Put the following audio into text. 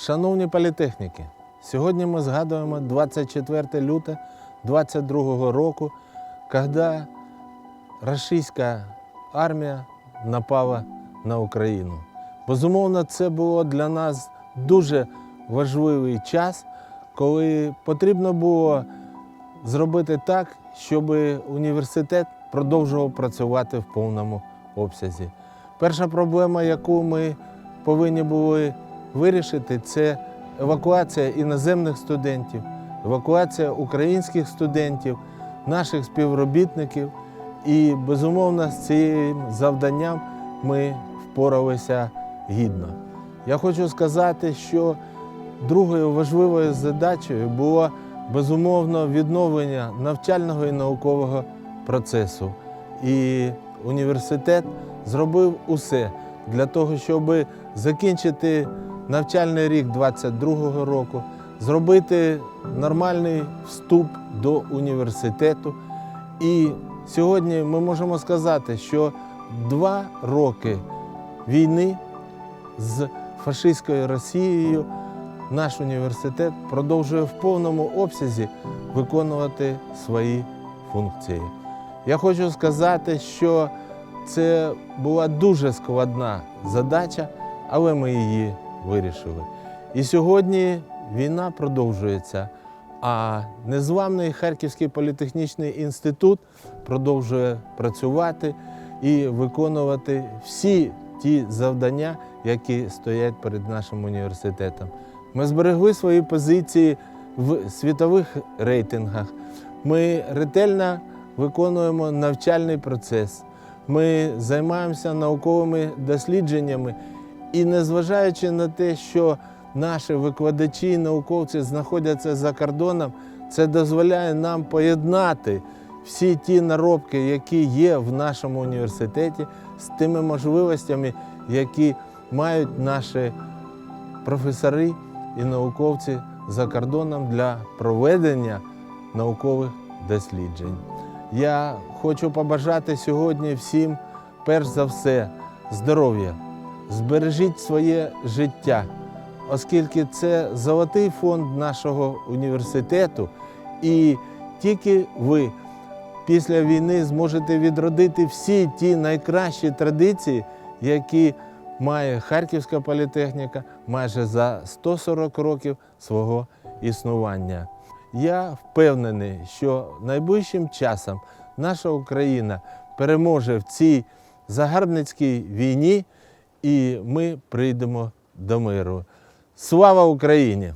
Шановні політехніки, сьогодні ми згадуємо 24 люте 22 року, коли російська армія напала на Україну. Безумовно, це було для нас дуже важливий час, коли потрібно було зробити так, щоб університет продовжував працювати в повному обсязі. Перша проблема, яку ми повинні були вирішити, це евакуація іноземних студентів, евакуація українських студентів, наших співробітників. І, безумовно, з цим завданням ми впоралися гідно. Я хочу сказати, що другою важливою задачею було безумовно відновлення навчального і наукового процесу. І університет зробив усе для того, щоб закінчити навчальний рік 22-го року, зробити нормальний вступ до університету. І сьогодні ми можемо сказати, що два роки війни з фашистською Росією наш університет продовжує в повному обсязі виконувати свої функції. Я хочу сказати, що це була дуже складна задача, але ми її вирішили. І сьогодні війна продовжується, а незламний Харківський політехнічний інститут продовжує працювати і виконувати всі ті завдання, які стоять перед нашим університетом. Ми зберегли свої позиції в світових рейтингах. Ми ретельно виконуємо навчальний процес. Ми займаємося науковими дослідженнями. І незважаючи на те, що наші викладачі і науковці знаходяться за кордоном, це дозволяє нам поєднати всі ті наробки, які є в нашому університеті, з тими можливостями, які мають наші професори і науковці за кордоном для проведення наукових досліджень. Я хочу побажати сьогодні всім, перш за все, здоров'я. Збережіть своє життя, оскільки це золотий фонд нашого університету, і тільки ви після війни зможете відродити всі ті найкращі традиції, які має Харківська політехніка майже за 140 років свого існування. Я впевнений, що найближчим часом наша Україна переможе в цій загарбницькій війні, і ми прийдемо до миру. Слава Україні!